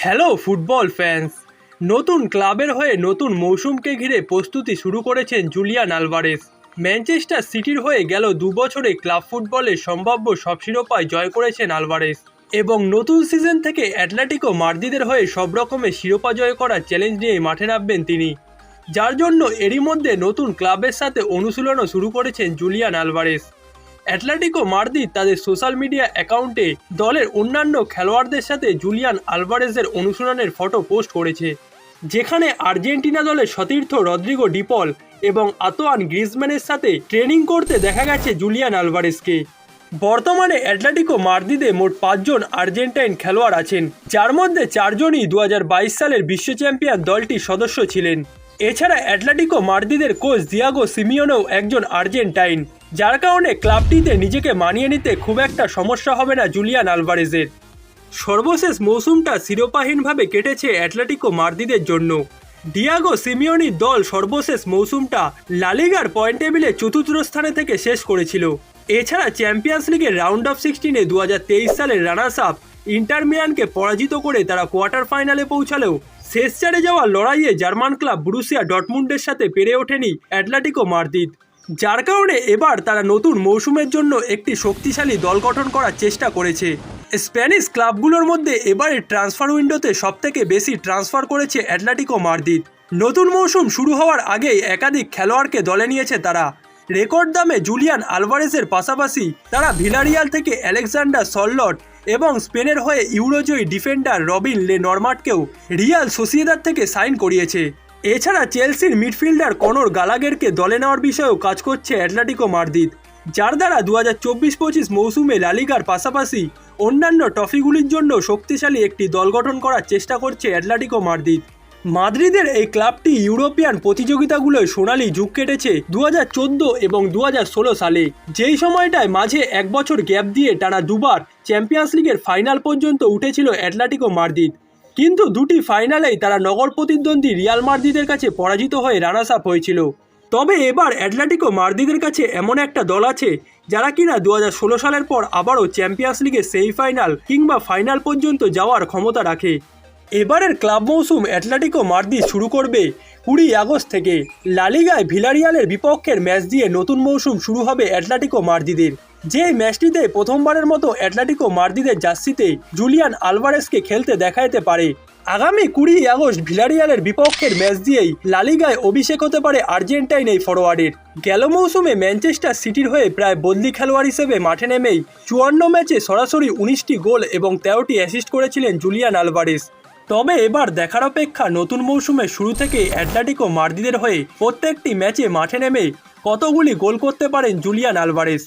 Hello football fans নতুন ক্লাবের হয়ে নতুন মৌসুমকে ঘিরে প্রস্তুতি শুরু করেছেন জুলিয়ান আলভারেস ম্যানচেস্টার সিটির হয়ে গেল দু বছরে ক্লাব ফুটবলে সম্ভাব্য সব শিরোপায় জয় করেছেন আলভারেস এবং নতুন সিজন থেকে অ্যাটলেটিকো মার্দিদের হয়ে সব রকমের শিরোপা জয় করার চ্যালেঞ্জ নিয়ে মাঠে নামবেন তিনি। যার জন্য এরই মধ্যে নতুন ক্লাবের সাথে অনুশীলনও শুরু করেছেন জুলিয়ান আলভারেস অ্যাটলেটিকো মার্দি তাদের সোশ্যাল মিডিয়া অ্যাকাউন্টে দলের অন্যান্য খেলোয়াড়দের সাথে জুলিয়ান আলভারেজের অনুশীলনের ফটো পোস্ট করেছে, যেখানে আর্জেন্টিনা দলের সতীর্থ রদ্রিগো ডিপল এবং আতোয়ান গ্রিজম্যানের সাথে ট্রেনিং করতে দেখা গেছে জুলিয়ান আলভারেজকে। বর্তমানে অ্যাটলেটিকো মার্দিদে মোট পাঁচজন আর্জেন্টাইন খেলোয়াড় আছেন, যার মধ্যে চারজনই দু হাজার বাইশ সালের বিশ্ব চ্যাম্পিয়ন দলটির সদস্য ছিলেন। এছাড়া অ্যাটলেটিকো মার্দিদের কোচ দিয়াগো সিমিওনেও একজন আর্জেন্টাইন, যার কারণে ক্লাবটিতে নিজেকে মানিয়ে নিতে খুব একটা সমস্যা হবে না জুলিয়ান আলভারেজের। সর্বশেষ মৌসুমটা শিরোপাহীনভাবে কেটেছে অ্যাটলেটিকো মার্দিদের জন্য। ডিয়াগো সিমিওনির দল সর্বশেষ মৌসুমটা লালিগার পয়েন্ট টেবিলে চতুর্থ স্থানে থেকে শেষ করেছিল। এছাড়া চ্যাম্পিয়ন্স লিগের রাউন্ড অফ সিক্সটিনে দু হাজার তেইশ সালের রানার্স আপ ইন্টার মিয়ানকে পরাজিত করে তারা কোয়ার্টার ফাইনালে পৌঁছালেও শেষ চারে যাওয়া লড়াইয়ে জার্মান ক্লাব ব্রুসিয়া ডটমুন্ডের সাথে পেরে ওঠেনি অ্যাটলেটিকো মার্দিদ যার কারণে এবার তারা নতুন মৌসুমের জন্য একটি শক্তিশালী দল গঠন করার চেষ্টা করেছে। স্প্যানিশ ক্লাবগুলোর মধ্যে এবারে ট্রান্সফার উইন্ডোতে সবথেকে বেশি ট্রান্সফার করেছে অ্যাটলেটিকো মার্দিদ নতুন মৌসুম শুরু হওয়ার আগেই একাধিক খেলোয়াড়কে দলে নিয়েছে তারা। রেকর্ড দামে জুলিয়ান আলভারেসের পাশাপাশি তারা ভিলারিয়াল থেকে আলেকজান্ডার সল্লট এবং স্পেনের হয়ে ইউরোজয়ী ডিফেন্ডার রবিন লে নর্মাটকেও রিয়াল সোসিয়েদার থেকে সাইন করিয়েছে। এছাড়া চেলসির মিডফিল্ডার কনর গালাগেরকে দলে নেওয়ার বিষয়েও কাজ করছে অ্যাটলেটিকো মার্দিদ যার দ্বারা দু হাজার চব্বিশ পঁচিশ মৌসুমে লালিগার পাশাপাশি অন্যান্য ট্রফিগুলির জন্য শক্তিশালী একটি দল গঠন করার চেষ্টা করছে অ্যাটলেটিকো মার্দিদ মাদ্রিদের এই ক্লাবটি ইউরোপিয়ান প্রতিযোগিতাগুলোয় সোনালি যুগ কেটেছে দু হাজার চোদ্দ এবং দু হাজার ষোলো সালে। যেই সময়টায় মাঝে এক বছর গ্যাপ দিয়ে টানা দুবার চ্যাম্পিয়ন্স লিগের ফাইনাল পর্যন্ত উঠেছিল অ্যাটলেটিকো মার্দিদ কিন্তু দুটি ফাইনালেই তারা নগর প্রতিদ্বন্দ্বী রিয়াল মার্দিদের কাছে পরাজিত হয়ে রানার্স আপ হয়েছিল। তবে এবার অ্যাটলেটিকো মার্দিদের কাছে এমন একটা দল আছে, যারা কিনা দু হাজার ষোলো সালের পর আবারও চ্যাম্পিয়ন্স লিগের সেমিফাইনাল কিংবা ফাইনাল পর্যন্ত যাওয়ার ক্ষমতা রাখে। এবারের ক্লাব মৌসুম অ্যাটলেটিকো মার্দি শুরু করবে কুড়ি আগস্ট থেকে। লালিগায় ভিলারিয়ালের বিপক্ষের ম্যাচ দিয়ে নতুন মৌসুম শুরু হবে অ্যাটলেটিকো মার্দিদের যে ম্যাচটিতে প্রথমবারের মতো অ্যাটলেটিকো মার্দিদের জার্সিতে জুলিয়ান আলভারেসকে খেলতে দেখা যেতে পারে। আগামী কুড়ি আগস্ট ভিলারিয়ালের বিপক্ষের ম্যাচ দিয়েই লালিগায় অভিষেক হতে পারে আর্জেন্টাইন এই ফরোয়ার্ডের। গেল মৌসুমে ম্যানচেস্টার সিটির হয়ে প্রায় বদলি খেলোয়াড় হিসেবে মাঠে নেমেই চুয়ান্ন ম্যাচে সরাসরি উনিশটি গোল এবং তেরোটি অ্যাসিস্ট করেছিলেন জুলিয়ান আলভারেস তবে এবার দেখার অপেক্ষা নতুন মৌসুমে শুরু থেকে অ্যাটলেটিকো মার্দিদের হয়ে প্রত্যেকটি ম্যাচে মাঠে নেমে কতগুলি গোল করতে পারেন জুলিয়ান আলভারেস।